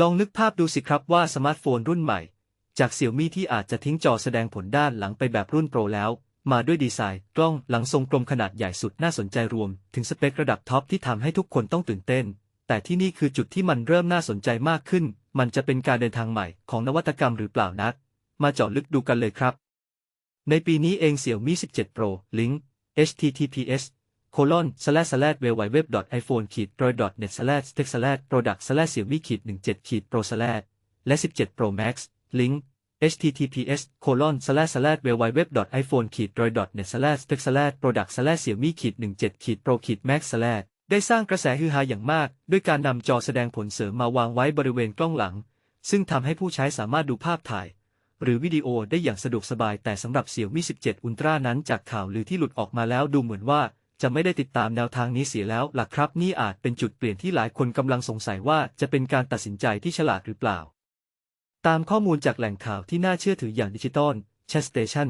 ลองนึกภาพดูสิครับว่าสมาร์ทโฟนรุ่นใหม่ จากเสี่ยวมี่ที่อาจจะทิ้งจอแสดงผลด้านหลังไปแบบรุ่นโปรแล้ว มาด้วยดีไซน์ กล้องหลังทรงกลมขนาดใหญ่สุดน่าสนใจรวม ถึงสเปคระดับท็อปที่ทำให้ทุกคนต้องตื่นเต้น แต่ที่นี่คือจุดที่มันเริ่มน่าสนใจมากขึ้น มันจะเป็นการเดินทางใหม่ของนวัตกรรมหรือเปล่านัดมาเจาะลึกดูกันเลยครับ ในปีนี้เองเสี่ยวมี่17 Pro Link https ลิงก์ https colon slash slash w w w iphone ขีด droid net slash tech slash product slash xiaomi ขีด17ขีด pro slash และ17 pro max ลิงก์ https colon slash slash w w w iphone ขีด droid net slash tech slash product slash xiaomi ขีด17ขีด pro ขีด max slash ได้สร้างกระแสฮือฮาอย่างมาก ด้วยการนำจอแสดงผลเสริมมาวางไว้บริเวณกล้องหลัง ซึ่งทำให้ผู้ใช้สามารถดูภาพถ่าย หรือวิดีโอได้อย่างสะดวกสบายแต่สำหรับเสี่ยวมี่17 Ultra นั้นจากข่าวลือที่หลุดออกมาแล้วดูเหมือนว่า จะไม่ได้ติดตามแนวทางนี้เสียแล้วหล่ะครับ นี่อาจเป็นจุดเปลี่ยนที่หลายคนกำลังสงสัยว่าจะเป็นการตัดสินใจที่ฉลาดหรือเปล่า ตามข้อมูลจากแหล่งข่าวที่น่าเชื่อถืออย่างดิจิตอล Chat Station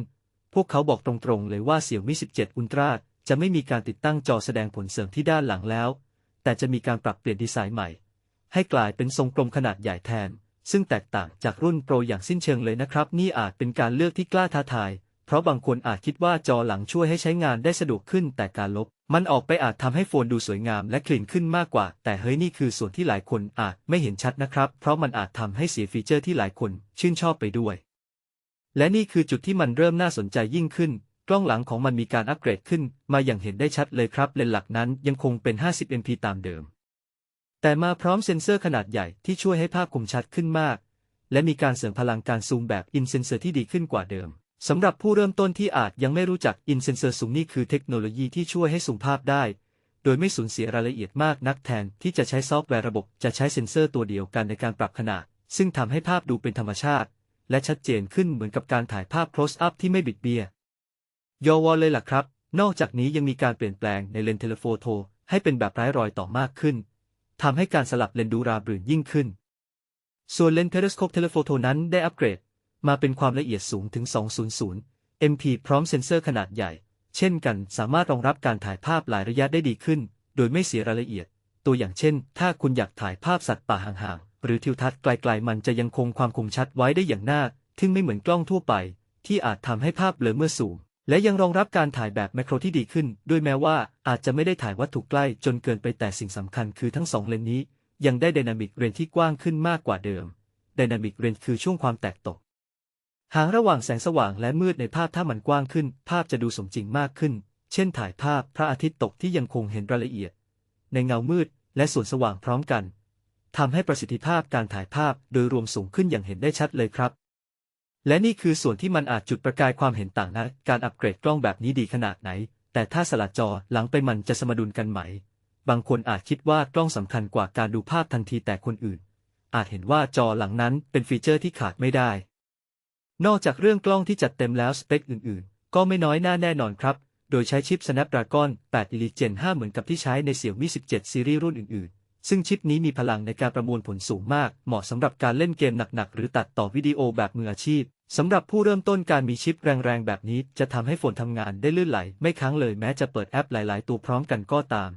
พวกเขาบอกตรงๆเลยว่าเสี่ยวมี่17 Ultra จะไม่มีการติดตั้งจอแสดงผลเสริมที่ด้านหลังแล้ว แต่จะมีการปรับเปลี่ยนดีไซน์ใหม่ ให้กลายเป็นทรงกลมขนาดใหญ่แทน ซึ่งแตกต่างจากรุ่นโปรอย่างสิ้นเชิงเลยนะครับ นี่อาจเป็นการเลือกที่กล้าท้าทาย เพราะบางคนอาจคิดว่าจอหลังช่วยให้ใช้งานได้สะดวกขึ้น แต่การลบ มันออกไปอาจทำให้โฟนดูสวยงามและคลีนขึ้นมากกว่า แต่เฮ้ยนี่คือส่วนที่หลายคนอาจไม่เห็นชัดนะครับ เพราะมันอาจทำให้เสียฟีเจอร์ที่หลายคนชื่นชอบไปด้วย และนี่คือจุดที่มันเริ่มน่าสนใจยิ่งขึ้น กล้องหลังของมันมีการอัปเกรดขึ้น มาอย่างเห็นได้ชัดเลยครับเลนส์หลักนั้นยังคงเป็น 50 MP ตามเดิม แต่มาพร้อมเซ็นเซอร์ขนาดใหญ่ที่ช่วยให้ภาพคมชัดขึ้นมาก และมีการเสริมพลังการซูมแบบอินเซนเซอร์ที่ดีขึ้นกว่าเดิม สำหรับผู้เริ่มต้นที่อาจยังไม่รู้จักอินเซนเซอร์ซูมนี่คือเทคโนโลยีที่ช่วยให้ซูมภาพได้ โดยไม่สูญเสียรายละเอียดมากนักแทนที่จะใช้ซอฟต์แวร์ระบบจะใช้เซ็นเซอร์ตัวเดียวกันในการปรับขนาด ซึ่งทำให้ภาพดูเป็นธรรมชาติ และชัดเจนขึ้นเหมือนกับการถ่ายภาพ close up ที่ไม่บิดเบี้ยยอวอเลยล่ะครับ นอกจากนี้ยังมีการเปลี่ยนแปลงในเลนส์เทเลโฟโทให้เป็นแบบไร้รอยต่อมากขึ้นทำให้การสลับเลนส์ดูราบรื่นยิ่งขึ้น ส่วนเลนส์เพริสโคปเทเลโฟโทนั้นได้อัปเกรด มาเป็นความละเอียดสูงถึง 200 MP พร้อมเซ็นเซอร์ขนาดใหญ่ เช่นกันสามารถรองรับการถ่ายภาพหลายระยะได้ดีขึ้น โดยไม่เสียรายละเอียด ตัวอย่างเช่น ถ้าคุณอยากถ่ายภาพสัตว์ป่าห่างๆ หรือทิวทัศน์ไกลๆ มันจะยังคงความคมชัดไว้ได้อย่างน่าทึ่งไม่เหมือนกล้องทั่วไป ที่อาจทำให้ภาพเบลอเมื่อสูง และยังรองรับการถ่ายแบบแมโครที่ดีขึ้น ด้วยแม้ว่าอาจจะไม่ได้ถ่ายวัตถุใกล้จนเกินไปแต่สิ่งสำคัญคือทั้งสองเลนนี้ ยังได้ไดนามิกเรนที่กว้างขึ้นมากกว่าเดิมไดนามิกเรนคือช่วงความแตกตก หางระหว่างแสงสว่างและมืดในภาพถ้ามันกว้างขึ้น ภาพจะดูสมจริงมากขึ้น เช่นถ่ายภาพพระอาทิตย์ตกที่ยังคงเห็นรายละเอียด ในเงามืดและส่วนสว่างพร้อมกันทำให้ประสิทธิภาพการถ่ายภาพโดยรวมสูงขึ้นอย่างเห็นได้ชัดเลยครับ และนี่คือส่วนที่มันอาจจุดประกายความเห็นต่างนะ การอัปเกรดกล้องแบบนี้ดีขนาดไหน แต่ถ้าสลัดจอหลังไปมันจะสมดุลกันไหม บางคนอาจคิดว่ากล้องสำคัญกว่าการดูภาพทันทีแต่คนอื่น อาจเห็นว่าจอหลังนั้นเป็นฟีเจอร์ที่ขาดไม่ได้ นอกจากเรื่องกล้องที่จัดเต็มแล้วสเปคอื่นๆ ก็ไม่น้อยหน้าแน่นอนครับ โดยใช้ชิป Snapdragon 8 Elite Gen 5 เหมือนกับที่ใช้ในเสี่ยวมี่17 ซีรีส์รุ่นอื่นๆ ซึ่งชิปนี้มีพลังในการประมวลผลสูงมาก เหมาะสำหรับการเล่นเกมหนักๆ หรือตัดต่อวิดีโอแบบมืออาชีพ สำหรับผู้เริ่มต้นการมีชิปแรงๆ แบบนี้ จะทำให้โฟนทำงานได้ลื่นไหล ไม่ค้างเลยแม้จะเปิดแอปหลาย ๆ ตัวพร้อมกันก็ตาม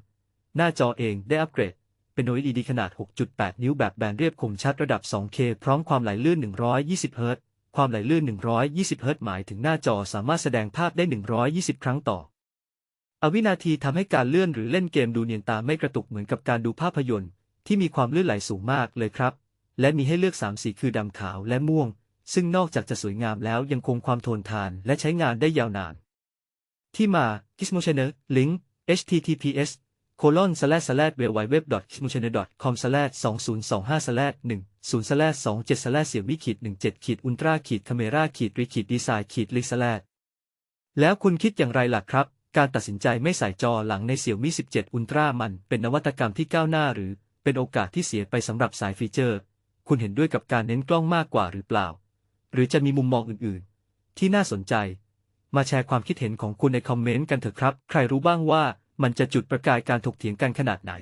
หน้าจอเองได้อัปเกรดเป็น OLED ขนาด 6.8 นิ้วแบบแบนเรียบคมชัดระดับ 2K พร้อมความไหลลื่น 120 เฮิรตซ์ ความไหลลื่น 120 เฮิรตซ์หมายถึงหน้าจอสามารถแสดงภาพได้ 120 ครั้งต่ออวินาทีทำให้การเลื่อนหรือเล่นเกมดูเนียนตาไม่กระตุกเหมือนกับการดูภาพยนตร์ ที่มีความลื่นไหลสูงมากเลยครับ และมีให้เลือก 3 สีคือดำขาวและม่วง ซึ่งนอกจากจะสวยงามแล้วยังคงความทนทานและใช้งานได้ยาวนาน ที่มา Gizmo Channel Link https colon slash slash www gizmochannel com slash 2025 slash 10 slash 27 slash เสี่ยวมี่ขีด17ขีดอุลตร้าขีดคาเมราขีดรีขีดดีไซน์ขีดลิสแลดแล้วคุณคิดอย่างไรล่ะครับ การตัดสินใจไม่ใส่จอหลังในเสี่ยวมี่17 อุลตร้ามันเป็นนวัตกรรมที่ก้าวหน้าหรือ เป็นโอกาสที่เสียไปสำหรับสายฟีเจอร์ คุณเห็นด้วยกับการเน้นกล้องมากกว่าหรือเปล่า หรือจะมีมุมมองอื่นๆ ที่น่าสนใจ มาแชร์ความคิดเห็นของคุณในคอมเมนต์กันเถอะครับ ใครรู้บ้างว่ามันจะจุดประกายการถกเถียงกันขนาดไหน